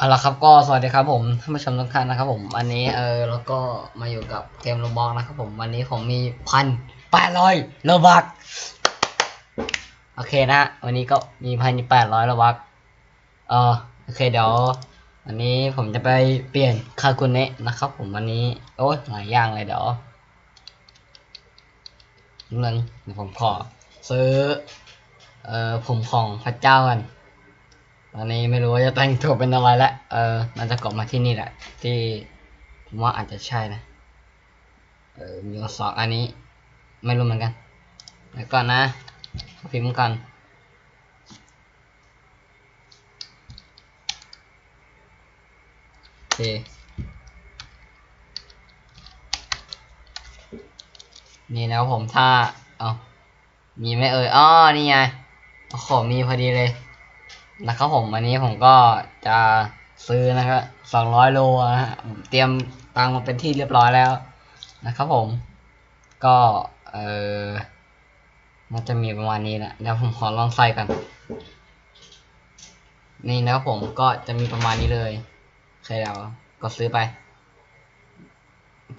เอาละครับก็สวัสดีครับผมท่านผู้ชมทุกท่านนะครับผมวันนี้เออแล้วก็มาอยู่กับเกมโรบอกนะครับผมวันนี้ผมมีพันแปดร้อยโลบักโอเคนะวันนี้ก็มีพันแปดร้อยโลบักเออโอเคเดี๋ยววันนี้ผมจะไปเปลี่ยนคาคุเนะนะครับ ผมวันนี้โอ้ยหลายอย่างเลยเดี๋ยวนึงเดี๋ยวผมขอซื้อเออผมของพระเจ้ากัน ตอนนี้ไม่รู้ว่าจะแต่งตัวเป็นอะไรละ เออน่าจะกลับมาที่นี่แหละ ที่ผมว่าอาจจะใช่นะ เออมีสอบอันนี้ ไม่รู้เหมือนกัน แล้วก่อนนะ พิมพ์ก่อนโอเคนี่นะครับผมถ้า เอามีไหมเอ่ยอ้อนี่ไงโอ้โหมีพอดีเลย นะครับผมวันนี้ผมก็จะซื้อนะครับสองร้อยโลนะฮะผมเตรียมตังมาเป็นที่เรียบร้อยแล้วนะครับผม ก็เออมันจะมีประมาณนี้แหละเดี๋ยวผมขอลองใส่กัน นี่นะครับผมก็จะมีประมาณนี้เลยโอเคเดี๋ยวก็ซื้อไป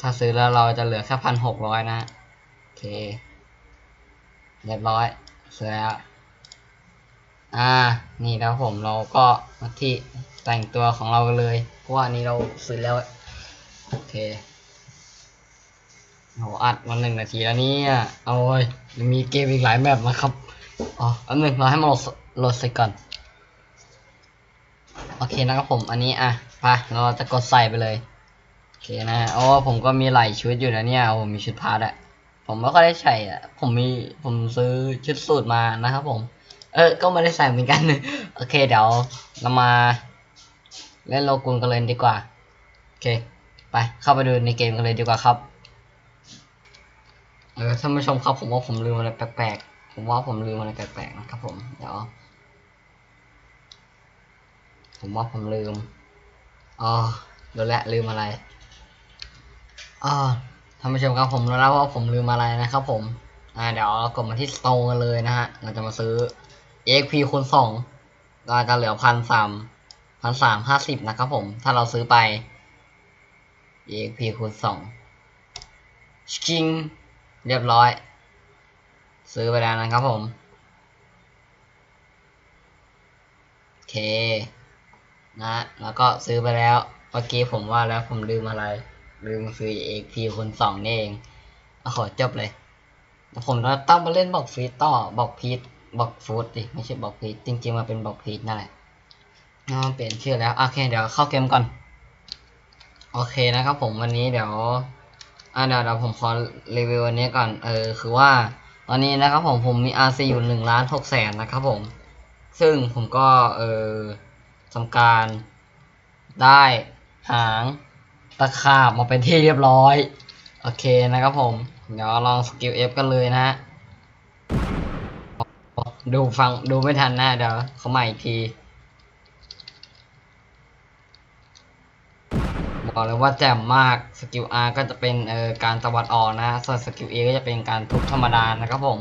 ถ้าซื้อแล้วเราจะเหลือแค่พันหกร้อยนะฮะโอเคเรียบร้อยซื้อแล้ว อ่า นี่แล้วผมเราก็มาที่แต่งตัวของเราเลย เพราะว่าอันนี้เราซื้อแล้ว โอเคโหอัดมาหนึ่งนาทีแล้วเนี่ยเอาเว้ยมีเกมอีกหลายแบบนะครับอ๋ออันหนึ่งเราให้มันโหลดโหลดใสก่อน โอเคนะครับผม อันนี้อะไปเราจะกดใส่ไปเลย โอเคนะโอ้ผมก็มีหลายชุดอยู่นะเนี่ยโอ้มีชุดพาร์ทอะผมไม่ค่อยได้ใส่อะผมมีผมซื้อชุดสูตรมานะครับผม เออ ก็ไม่ได้ใส่เหมือนกัน โอเค เดี๋ยวเรามาเล่นโลกุนกันเลยดีกว่า โอเค ไป เข้าไปดูในเกมกันเลยดีกว่าครับ เออท่านผู้ชมครับผมว่าผมลืมอะไรแปลกๆ ผมว่าผมลืมอะไรแปลกๆนะครับผม เดี๋ยว ผมว่าผมลืม อ๋อรู้แล้วลืมอะไร อ๋อท่านผู้ชมครับผมรู้แล้วว่าผมลืมอะไรนะครับผม อ่าเดี๋ยวเรากดมาที่โตร์กันเลยนะฮะ เราจะมาซื้อ XP คูณสองก็จะเหลือพันสามพันสามห้าสิบนะครับผม ถ้าเราซื้อไป XP คูณสองชิงเรียบร้อย ซื้อไปแล้วนะครับผมโอเค นะ แล้วก็ซื้อไปแล้วเมื่อกี้ผมว่าแล้วผมลืมอะไร ลืมซื้อ XP คูณสองนี่เองโอ้โหจบเลยแล้วผมต้องมาเล่นบอกฟีต่อบอกพีท บล็อกฟูดดิไม่ใช่บล็อกพีทจริงๆมันเป็นบล็อกพีทนั่นแหละเปลี่ยนชื่อแล้วโอเคเดี๋ยวเข้าเกมก่อน โอเคนะครับผมวันนี้เดี๋ยวอ่าเดี๋ยวเดี๋ยวผมขอรีวิววันนี้ก่อนเออคือว่าตอนนี้นะครับผมผมมี RC อยู่หนึ่งล้านหกแสนนะครับผม ซึ่งผมก็เออทำการได้หางตะขาบมาเป็นที่เรียบร้อย โอเคนะครับผม เดี๋ยวลองสกิล F กันเลยนะฮะ ดูฟังดูไม่ทันนะเดี๋ยวเขาใหม่อีกทีบอกเลยว่าแจ่มมากสกิล R ก็จะเป็นเอ่อการตวัดออกนะส่วนสกิล A ก็จะเป็นการทุบธรรมดานะครับผม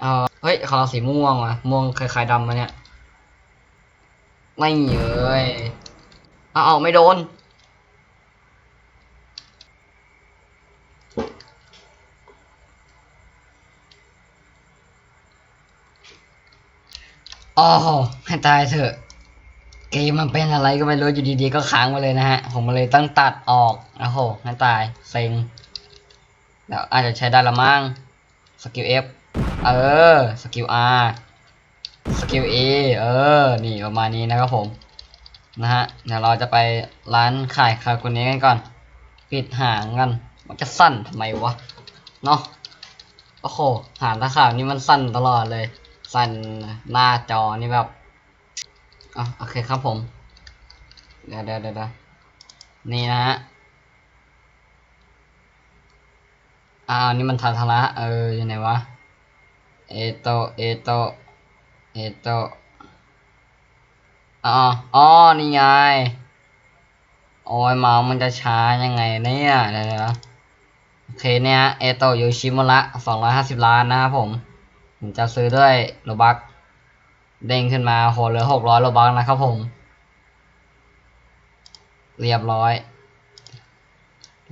เออเฮ้ยเขาสีม่วงว่ะม่วงคล้ายๆดำมาเนี่ยไม่เยยเอาเอาไม่โดน อ๋อให้ตายเถอะ เกมมันเป็นอะไรก็ไม่รู้อยู่ดีๆก็ค้างไปเลยนะฮะ ผมเลยต้องตัดออกโอ้โหให้ตาย เซ็งเดี๋ยวอาจจะใช้ได้ละมั้งสกิล F เออ สกิล R สกิล A เออ นี่ประมาณนี้นะครับผม นะฮะ เดี๋ยวเราจะไปร้านขายคาคนนี้กันก่อน ปิดหางกัน มันจะสั้นทำไมวะ เนาะโอ้โห หางตะขาบนี่มันสั้นตลอดเลย สั้นหน้าจอนี่แบบอะโอเคครับผมเดี๋ยวเดี๋ยวเดี๋ยวเดี๋ยวนี่นะฮะอ้าวนี่มันทันทละเอออยู่ไหนวะ เอโต เอโต เอโตอ๋ออ๋อนี่ไง โอ้ยเมาส์มันจะช้ายังไงเนี่ยเดี๋ยวเดี๋ยวโอเคเนี่ยเอโตโยชิมุระสองร้อยห้าสิบล้านนะครับผม ผมจะซื้อด้วยโลบักเด้งขึ้นมาโหเหลือหกร้อยโลบักนะครับผม เรียบร้อย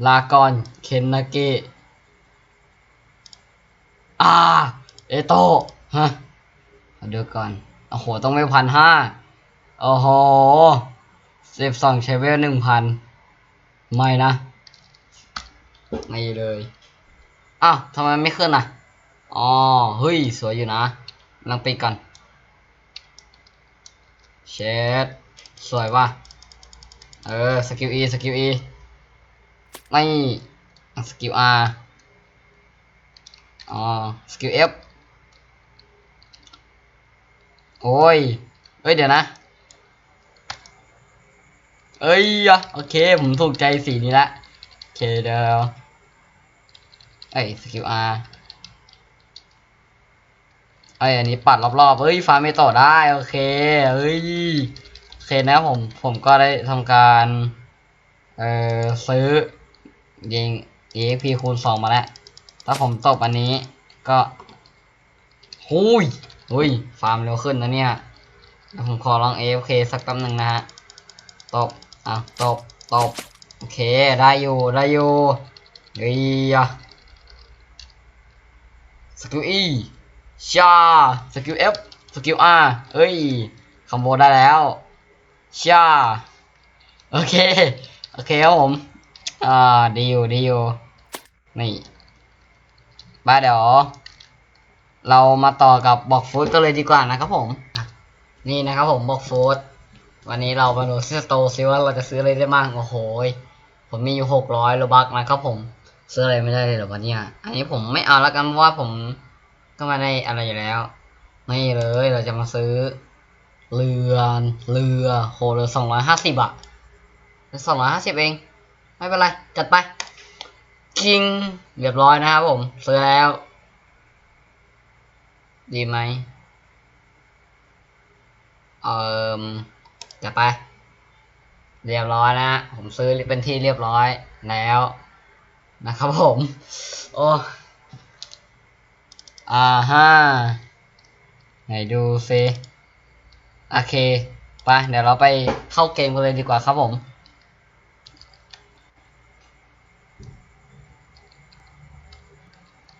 ลากอนเคนนาเกะอ่าเอโตะฮะมาดูก่อน โอ้โห ต้องไม่พันห้าโอ้โหสิบสองเชเวลหนึ่งพันไม่นะ ไม่เลย อ้าวทำไมไม่ขึ้นอะ อ๋อเฮ้ย สวยอยู่นะลังปิดก่อนเชดสวยว่ะเออสกิล E สกิล E ไม่สกิล R อ๋อสกิล F โอ้ยเอ้ย เดี๋ยวนะ เอ้ยอะโอเค ผมถูกใจสีนี้ละ โอเคเดี๋ยวเอ้ยสกิล R เอ้ยอันนี้ปัดรอบๆเอ้ยฟ้าไม่ต่อได้โอเคเอ้ยโอเคนะผมผมก็ได้ทำการเอ่อซื้อยิง EXP คูณสองมาแล้วถ้าผมตบอันนี้ก็หุยหุยฟาร์มเร็วขึ้นนะเนี่ยเดี๋ยวผมขอลอง AFK สักแป๊บหนึ่งนะฮะ ตบ อะ ตบ ตบ โอเค ได้อยู่ ได้อยู่เฮ้ยสกิล E ชาสกิล F สกิล R เอ้ยคอมโบได้แล้วชาโอเค โอเคครับผม อ่า ดีอยู่ดีอยู่นี่บ้าเดี๋ยว เรามาต่อกับบอกฟูดกันเลยดีกว่านะครับผม นี่นะครับผมบอกฟูดวันนี้เรามาดูซิสโตซิว่าเราจะซื้ออะไรได้บ้างโอ้โหผมมีอยู่หกร้อยโลบักนะครับผม ซื้ออะไรไม่ได้เลยหรอวันนี้อันนี้ผมไม่เอาแล้วกันเพราะว่าผม ก็มาได้อะไรอยู่แล้ว นี่เลยเราจะมาซื้อ เรือเรือโหเรือสองร้อยห้าสิบอะสองร้อยห้าสิบเอง ไม่เป็นไร จัดไปกิงเรียบร้อยนะครับผม ซื้อแล้ว ดีไหมเอ่อจัดไป เรียบร้อยนะ ผมซื้อเป็นที่เรียบร้อยแล้ว นะครับผม โอ้ อ่าฮ่าไหนดูซิโอเคไปเดี๋ยวเราไปเข้าเกมกันเลยดีกว่าครับผม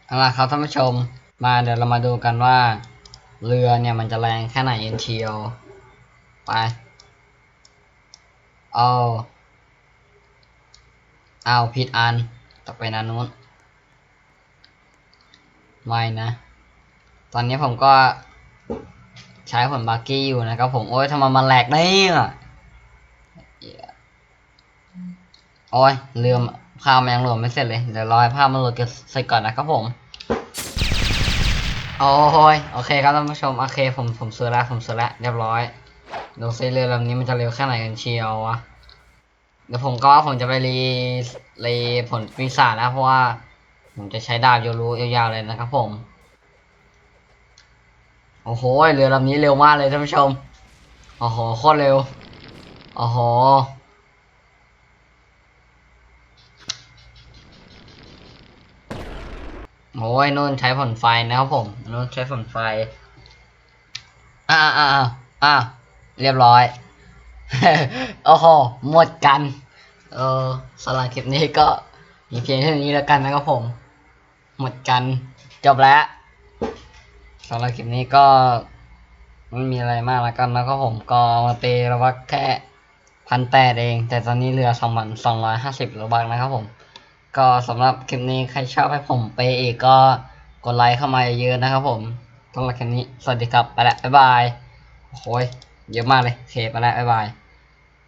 เอาล่ะครับท่านผู้ชมมาเดี๋ยวเรามาดูกันว่า เรือเนี่ยมันจะแรงแค่ไหนเอ็นเชียวไปเอาเอาผิดอันต่อไปนันนู้น ไม่นะ ตอนนี้ผมก็ใช้ผลบาร์กี้อยู่นะครับผมโอ้ยทำไมมันแหลกเนี่ยโอ้ยลืมภาพมันยังโหลดไม่เสร็จเลยเดี๋ยวรอให้ภาพมันโหลดกันเสร็จก่อนนะครับผมโอ้ยโอเคครับท่านผู้ชมโอเคผมผมซื้อแล้วผมซื้อแล้วเรียบร้อยดูซิเรือลำนี้มันจะเร็วแค่ไหนกันเชียววะเดี๋ยวผมก็ว่าผมจะไปรีรีผลปีศาจนะเพราะว่า ผมจะใช้ดาบโยรูยาวๆเลยนะครับผม โอ้โหเรือลำนี้เร็วมากเลยท่านผู้ชมโอ้โหโคตรเร็วโอ้โหโอ้ยนู่นใช้ผลไฟนะครับผมนู่นใช้ผลไฟอ่าอ่าอ่าอ่าเรียบร้อยโอ้โหหมดกัน เออสำหรับคลิปนี้ก็ มีเพียงเท่านี้แล้วกันนะครับผม หมดกันจบแล้วสำหรับคลิปนี้ก็ไม่มีอะไรมากแล้วกันแล้วก็ผมก็มาเปย์ระวักแค่พันแปดเอง แต่ตอนนี้เรือสองพันสองร้อยห้าสิบระบักนะครับผม ก็สำหรับคลิปนี้ใครชอบให้ผมเปอีกก็กดไลค์เข้ามาเยอะๆนะครับผมสำหรับคลิปนี้สวัสดีครับไปแล้วบ๊ายบายโอ้ยเยอะมากเลยโอเคไปแล้วบ๊ายบาย